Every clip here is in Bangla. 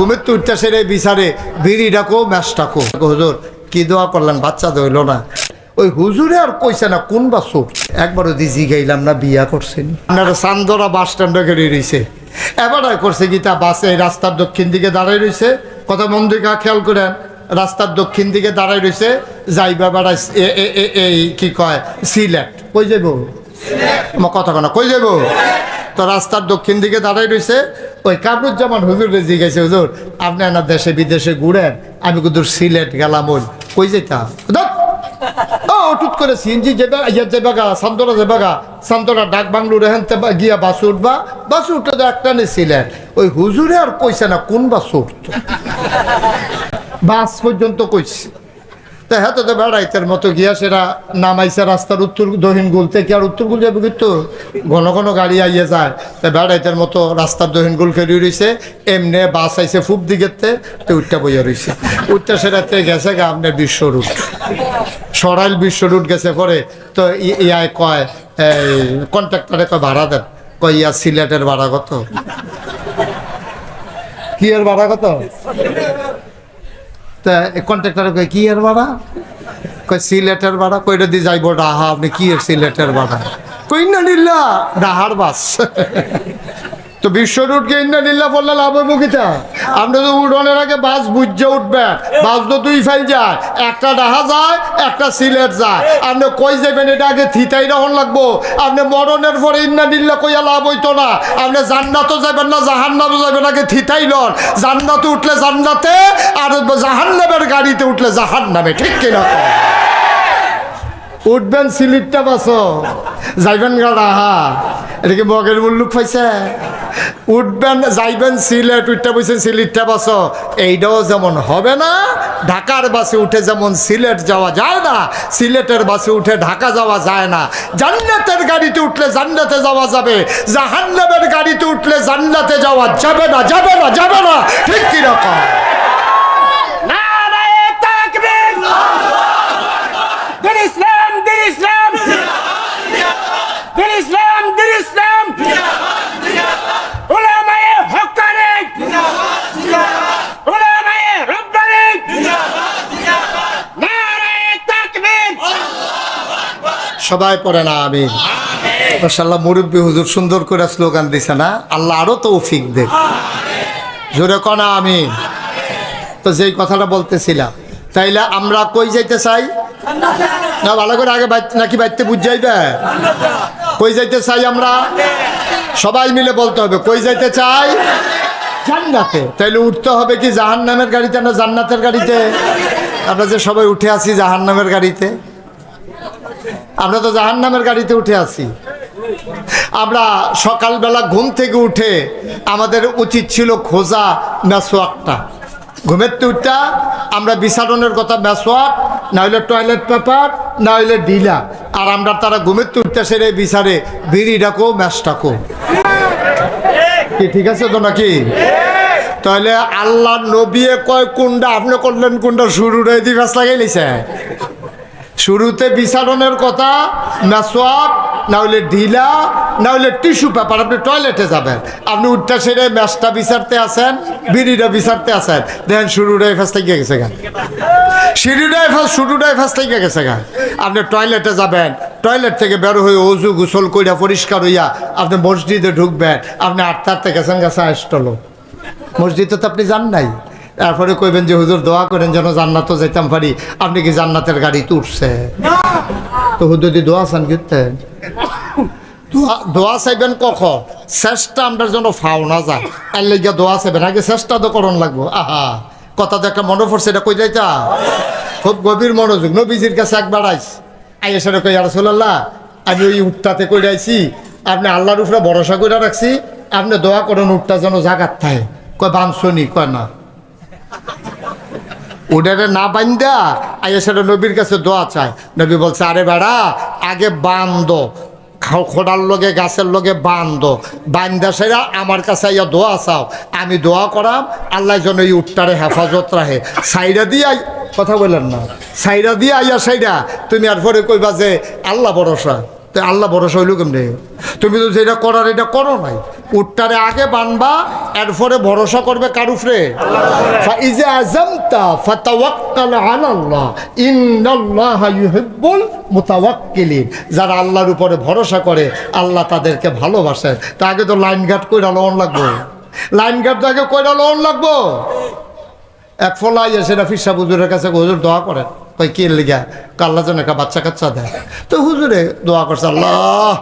ঘুমের তো উঠতে সেরে বিচারে, বিড়ি ডাকো, ম্যাচ ডাকো। হুজুর, কি দোয়া করলেন? বাচ্চা দইল না। ওই হুজুরে আর কইছে না, কোন বাসুর একবারও দিজি গাইলাম না, বিয়া করছেন আপনারা চান্দরা বাস স্ট্যান্ডে গেড়ে রয়েছে এবারে করছে গীতা বাসে রাস্তার দক্ষিণ দিকে দাঁড়ায় রয়েছে কথা মন দিকে খেয়াল করেন, রাস্তার দক্ষিণ দিকে দাঁড়াই রয়েছে যাইবা বেড়াই এই কি কয়, সিলেট। কই যাব আমার কথা কেন, কই যাব? তো রাস্তার দক্ষিণ দিকে দাঁড়াই রয়েছে ওই কামরুজ্জামান হুজুর গেছে হুজুর, আপনি না দেশে, বিদেশে ঘুরেন? আমি কিন্তু সিলেট গেলাম ওই। কই যেতাম টুট করে গিয়া বাস বাস তো একটা ওই হুজুরে আর কইছে না কোন বাস উঠতো। বাস পর্যন্ত কইছে। তা হ্যাঁ তো বেড়াইতের মতো গিয়া সেরা নামাইছে রাস্তার উত্তর দক্ষিণ গুল থেকে, আর উত্তর গুল যাবে কিন্তু ঘন ঘন গাড়ি আইয়ে যায়। তা বেড়াইতের মতো রাস্তার দক্ষিণ গুল খেলি রইছে, এমনি বাস আইছে ফুপ দিকেতে তো উঠটা বইয়া রইছে। উঠটা সেরাতে গেছে গা আপনার বিশ্ব রুট। সরাইল বিশ্ব রুট গেছে পরে, তো ইয়ায় কয়, এই কন্ট্রাক্টরে কয় ভাড়া দেন, কয় ইয়া সিলেটের ভাড়া কত? কি এর ভাড়া কত? তা কন্ট্রাক্টর কয়, কি এর ভাড়া কই সিলেটের ভাড়া কইটা দিয়ে যাইব ডাহা আপনি কি এর সিলেটের ভাড়া কই না নিল্লা ডাহার বাস। তো বিশ্ব রুটকে ইন্না নিল্লা বললে লাভ হইব কিতা? আপনি তো উড়নের আগে বাস বুঝে উঠবে। বাস তো দুই ফাইল যায়। একটা ডাহা যায়, একটা সিলেট যায়। আপনি কই যাবেন এটা আগে থিতাই রহন লাগবো। আপনি মরণের পরে ইন্না নিল্লা কইয়া লাভ হইতো না। আপনি জান্নাতও যাবেন না, জাহান্নামও যাবেন আগে থিতাই লন। জান্নাতে উঠলে জান্নাতে, আর জাহান্নামের গাড়িতে উঠলে জাহান্নামে। ঠিক কিনা? উঠবেন, সিলিটটা বাসো যাইবেন গাড়া, হা। এটাকে বগের মুল্লুক পাইছে। উঠবেন, যাইবেন, সিলেট, উঠতে বসেন সিলিটটা বাসো এইটাও যেমন হবে না, ঢাকার বাসে উঠে যেমন সিলেট যাওয়া যায় না, সিলেটের বাসে উঠে ঢাকা যাওয়া যায় না। জান্নাতের গাড়িতে উঠলে জান্নাতে যাওয়া যাবে, জাহান্নামের গাড়িতে উঠলে জান্নাতে যাওয়া যাবে না যাবে না যাবে না। ঠিক কীরকম নারায়ে তাকবীর দিন ইসলাম দিন ইসলাম ইসলাম ইসলাম। সবাই পড়ে না আমি মাশাল্লাহ মুরব্বী হুজুর সুন্দর করে স্লোগান দিছে না? আল্লাহ আরও তৌফিক দে। জোরে কনা আমি তো যেই কথাটা বলতেছিলাম, তাইলে আমরা কই যাইতে চাই? না, ভালো করে আগে নাকি বাইতে বুঝ যাইবে? কই যাইতে চাই আমরা? সবাই মিলে বলতে হবে কই যাইতে চাই? জান্নাতে। তাইলে উঠতে হবে কি জাহান্নামের গাড়িতে না জান্নাতের গাড়িতে? আমরা যে সবাই উঠে আছি জাহান্নামের গাড়িতে। আমরা তো জাহান নামের গাড়িতে উঠে আছি। আমরা সকালবেলা ঘুম থেকে উঠে আমাদের উচিত ছিল খোঁজা মেসোয়াকটা ঘুমের তুইটা আমরা বিছাটনের কথা মেসোয়াক না হইলে টয়লেট পেপার না হইলে ডিলা আর আমরা তারা ঘুমের তুলতেছে সেরে বিচারে, বিড়ি ডাকো ম্যাচ ডাকো। কি, ঠিক আছে তো নাকি? তাহলে আল্লাহ নবিয়ে কয় কুন্ডা আপনি করলেন কুন্ডা শুরুরে দিবাস লাগাই লিছে শুরুতে বিচারণের কথা মেসোয়াক না হলে ঢিলা, না হলে টিস্যু পেপার, আপনি টয়লেটে যাবেন। আপনি উঠটা সেরে ম্যাচটা বিচারতে আসেন, বিড়িটা বিচারতে আসেন। দেখেন শুরুটাই ফার্স্ট থেকে গেছে গান সিঁড়িটাই ফার্স্ট শুরুটাই ফার্স্ট থেকে গেছে গান আপনি টয়লেটে যাবেন, টয়লেট থেকে বের হয়ে অজু গোসল কইরা পরিষ্কার হইয়া আপনি মসজিদে ঢুকবেন, আপনি আটটা আটটা গেছেন গেছে আসটলো মসজিদে তো আপনি যান নাই। তারপরে কইবেন যে হুজুর দোয়া করেন যেন জান্নাতও যেতাম পারি। আপনি কি জান্নাতের গাড়িতে উঠছে তো হুজুর দি দোয়া চান কিনতেন দোয়া- চাইবেন কখন? চেষ্টা আমরা যেন ফাও না যায় এর লেগে দোয়া চাইবেন। আগে চেষ্টা তো করণ লাগবো। আহা কথা তো একটা মনে পড়ছে এটা কই যাইতা? খুব গভীর মনোযোগ। নবীজির কাছে একবার আইস। আইয়া সেটা কই রাসূলুল্লাহ আমি ওই উঠটাতে কই আইছি। আপনি আল্লাহর উপরে ভরসা করে রাখছি। আপনি দোয়া করেন উঠটা যেন জাগাত থাকে। কয় বাঞ্ছনি কয় না। ওটারে না বান্দা আইয়া সেটা নবীর কাছে দোয়া চায়। নবী বলছে, আরে বেড়া, আগে বান্দ। খোড়ার লগে, গাছের লগে বান্ধ বান্দা সেরা, আমার কাছে আইয়া দোয়া চাও। আমি দোয়া করাম, আল্লাহ যেন এই উঠটারে হেফাজত রাখে। দিয়ে আই কথা বললেন না। সাইরা দিয়ে আইয়া সাইরা, তুমি আর পরে কইবা যে, আল্লাহ ভরসা। তো আল্লাহ ভরসা হইল কেমনে? তুমি তো যেটা করার, এটা করো নাই। উঠটারে আগে বানবা এরপরে ভরসা করবে কার উপরে ফাইজা আযামতা ফাতাওয়াক্কাল আলাল্লাহ ইন্নাল্লাহা ইউহিব্বুল মুতাওয়াক্কিলিন। যারা আল্লাহর উপরে ভরসা করে আল্লাহ তাদেরকে ভালোবাসে। তা আগে তো লাইন গার্ড কইরা লোন লাগবো। লাইন গার্ড আগে কইরা লোন লাগবো। এক ফলাই এসে না ফিরসা হুজুরের কাছে হুজুর দোয়া করে কই কি লিগা? কাল্লা যেন একটা বাচ্চা কাচ্চা দেয়? তো হুজুরে দোয়া করছে আল্লাহ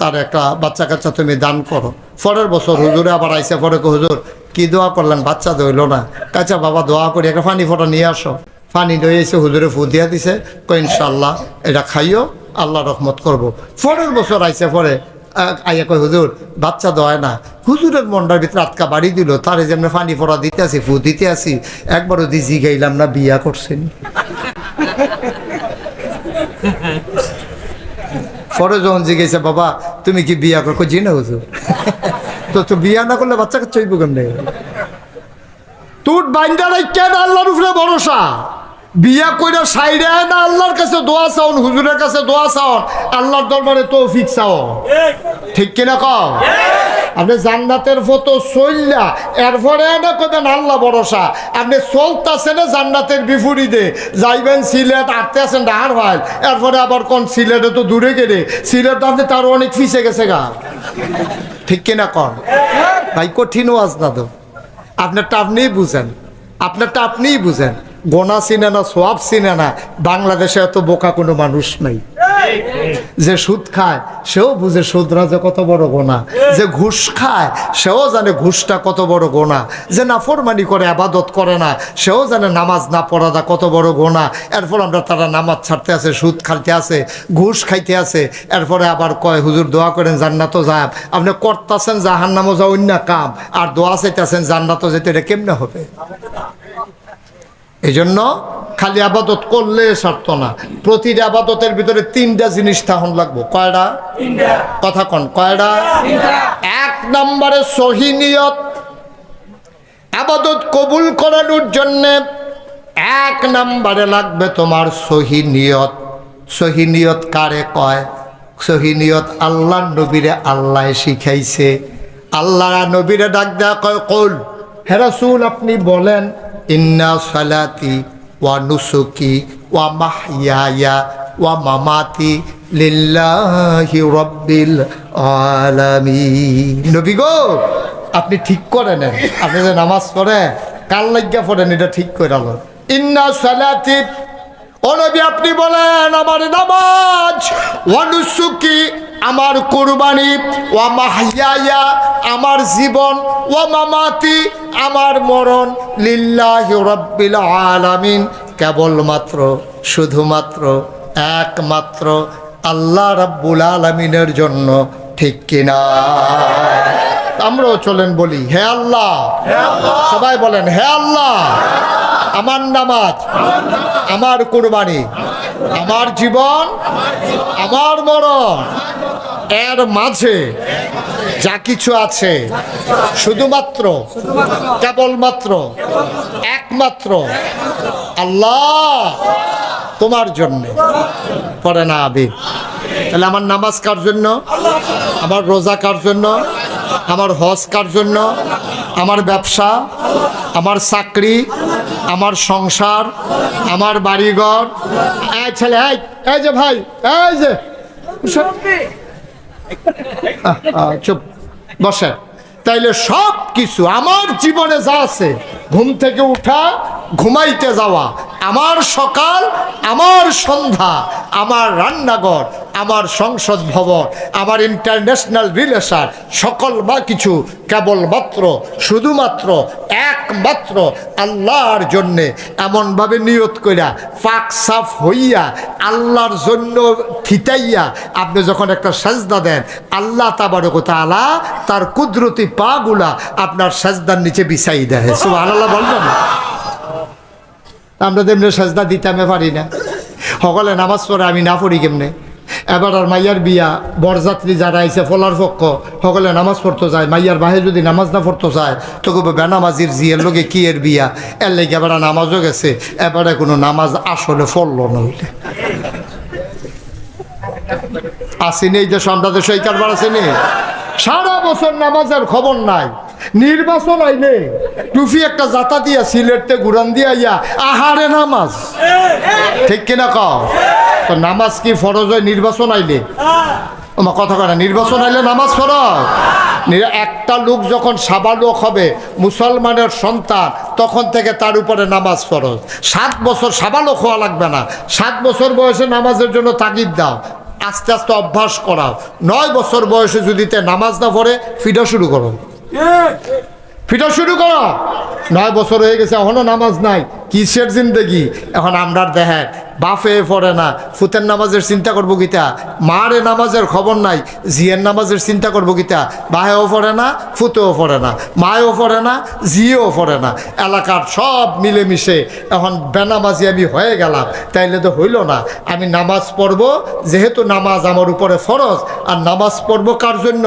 তার একটা বাচ্চা কাচ্চা তুমি দান করো। পরের বছর হুজুরে আবার আইসে, পরে হুজুর, কি দোয়া করলেন? বাচ্চা দইল না। কাচ্চা, বাবা, দোয়া করি, একটা পানি ফটো নিয়ে আসো। পানি দই এসে হুজুরে ফু দিয়া দিছে কই ইনশাল্লাহ এটা খাইও, আল্লাহ রহমত করব। পরের বছর আইসে, পরে আইয়া কয়, হুজুর, বাচ্চা দয় না। হুজুরের মন্ডার ভিতরে আটকা বাড়ি দিল, তারে যেমন পানি পড়া দিতে আসি, ফু দিতে আসি, একবারও দিজি গাইলাম না, বিয়া করছেন। পরে যখন জিজ্ঞেসে বাবা তুমি কি বিয়া করো? জি না হুজুর তো তো বিয়া না করলে বাচ্চা চইব কেমনে? তুট বাইন্ডারাই কেন আল্লাহর উপরে ভরসা? বিয়া কইরা সাইডে না আল্লাহর কাছে দোয়া চাওন হুজুরের কাছে দোয়া চাওন আল্লাহর দরবারে তৌফিক চাও ঠিক। কিনা কও? আপনি জান্নাতের ফটো চললা এরপরে না কবেন আল্লাহ ভরসা। আপনি চলতেছেন জান্নাতের বিপরীতে। যাইবেন সিলেট আটতে আছেন ডাহার ভাই। এরপরে আবার কোন সিলেটে তো দূরে গেলে, সিলেট তো আপনি তার অনেক ফিসে গেছে গা। ঠিক কিনা কন? ভাই, কঠিন ওয়াজ না তো। আপনারটা আপনিই বুঝেন। আপনারটা আপনিই বুঝেন। গোনা চিনে না, সোয়াব চিনে না। বাংলাদেশে এত বোকা কোনো মানুষ নাই। যে সুদ খায়, সেও বুঝে সুদরা যে কত বড় গোনা। যে ঘুষ খায়, সেও জানে ঘুষটা কত বড় গোনা। যে নাফরমানি করে, আবাদত করে না, সেও জানে নামাজ না পড়াটা কত বড় গোনা। এরপর আমরা তারা নামাজ ছাড়তে আছে সুদ খাইতে আছে ঘুষ খাইতে আছে এরপরে আবার কয়, হুজুর, দোয়া করেন, জান্নাত যাব আপনি করতেছেন জাহান নামও যা অন্য কাম। আর দোয়া চাইতেছেন জান্নাত যেতে, এটা কেমনে হবে? এই জন্য খালি আবাদত করলে সারত না। প্রতিটা আবাদতের ভিতরে তিনটা জিনিস তাহন লাগবো। কয়টা? কথা কন কয়টা? এক নম্বরে সহিনিয়ত আবাদত কবুল করানোর জন্যে এক নম্বরে লাগবে তোমার সহিনিয়ত সহিনিয়ত কারে কয়? সহিনিয়ত আল্লাহ নবীরে আল্লাহ শিখাইছে। আল্লাহ নবীরে ডাক দেয়া কয় কল হেরাসুল আপনি বলেন ইন্না সালাতি ওয়া নুসুকি ওয়া মাহইয়ায়া ওয়া মামাতি লিল্লাহি রাব্বিল আলামিন নবী গো, আপনি ঠিক করে নেন। আপনি যে নামাজ পড়েন কাল লাগিয়া পড়েন, এটা ঠিক করে আলো। ইন্না সালাতি ও নবী, আপনি বলেন, আমার নামাজ ওয়ানুসুকি আমার কুরবানি ওয়া মাহিয়া আমার জীবন ওয়া মামাতি আমার মরণ লিল্লাহি রাব্বিল আলামিন। কেবলমাত্র শুধুমাত্র একমাত্র আল্লাহ রাব্বুল আলামিনের জন্য ঠিক কিনা? আমরাও চলেন বলি হে আল্লাহ। সবাই বলেন হে আল্লাহ। আমার নামাজ আমার কুরবানি আমার জীবন আমার মরণ এর মাঝে যা কিছু আছে, শুধুমাত্র, কেবলমাত্র, একমাত্র আল্লাহ তোমার জন্য। পরে না আবি তাহলে আমার নামাজ কার জন্য? আমার রোজা কার জন্য? আমার হজ কার জন্য? আমার ব্যবসা? আমার চাকরি? আমার সংসার? আমার বাড়িঘর? এই ছেলে এই যে ভাই, এই যে। চুপ। বসে তাইলে সব কিছু আমার জীবনে যা আছে ঘুম থেকে উঠা ঘুমাইতে যাওয়া আমার সকাল, আমার সন্ধ্যা, আমার রান্নাঘর, আমার সংসদ ভবন, আমার ইন্টারন্যাশনাল রিলেশন সকল বা কিছু কেবলমাত্র, শুধুমাত্র, একমাত্র আল্লাহর জন্যে এমনভাবে নিয়ত কইরা, পাক সাফ হইয়া, আল্লাহর জন্য থিতাইয়া আপনি যখন একটা সাজদা দেন, আল্লাহ তাবারক তাআলা তার কুদরতি পাগুলা আপনার সাজদার নিচে বিছাই দেয়। আল্লাহ বলবেন আমরা তেমনি সাজদা দিতামে পারি না। সকলে নামাজ পড়ে, আমি না পড়ি কেমনে? এবার আর মাইয়ার বিয়া, বরযাত্রী যারা আইসে ফলার পক্ষ, সকলে নামাজ পড়তে যায়। মাইয়ার বাহে যদি নামাজ না পড়তে যায়, তো কবে বেনামাজির জিয়ের লোকে কি এর বিয়া? এর লেগে এবার নামাজও গেছে। এবারে কোনো নামাজ আসলে ফললো নইলে আসিনি এই দেশ, আমরা দেশে এই কারবার আসেনি। সারা বছর নামাজের খবর নাই। নির্বাচন আইলে টুফি একটা জাতা দিয়া, সিলেটতে গুরান দিয়া ইয়া আহারে নামাজ। ঠিক কিনা কও? তো নামাজ কি ফরজ হয়? নির্বাচন আইলে আমার কথা কয় না, নির্বাচন আইলে নামাজ ফরজ? একটা লোক যখন সাবালক হবে, মুসলমানের সন্তান, তখন থেকে তার উপরে নামাজ ফরজ। সাত বছর সাবালক হওয়া লাগবে না। সাত বছর বয়সে নামাজের জন্য তাগিদ দাও। আস্তে আস্তে অভ্যাস করাও। নয় বছর বয়সে যদি তে নামাজ না পড়ে ফিডা শুরু করো। ফিটা শুরু করো। নয় বছর হয়ে গেছে, এখনও নামাজ নাই। কিসের জিন্দগি? এখন আমরার দেখেন বাফে পড়ে না। ফুতের নামাজের চিন্তা করব গীতা মারে নামাজের খবর নাই। জিয়ের নামাজের চিন্তা করব গীতা বাহেও পড়ে না, ফুতেও পড়ে না। মায়েও পড়ে না, জিয়েও পড়ে না। এলাকার সব মিলেমিশে এখন বেনামাজি আমি হয়ে গেলাম। তাইলে তো হইল না। আমি নামাজ পড়ব, যেহেতু নামাজ আমার উপরে ফরজ। আর নামাজ পড়ব কার জন্য?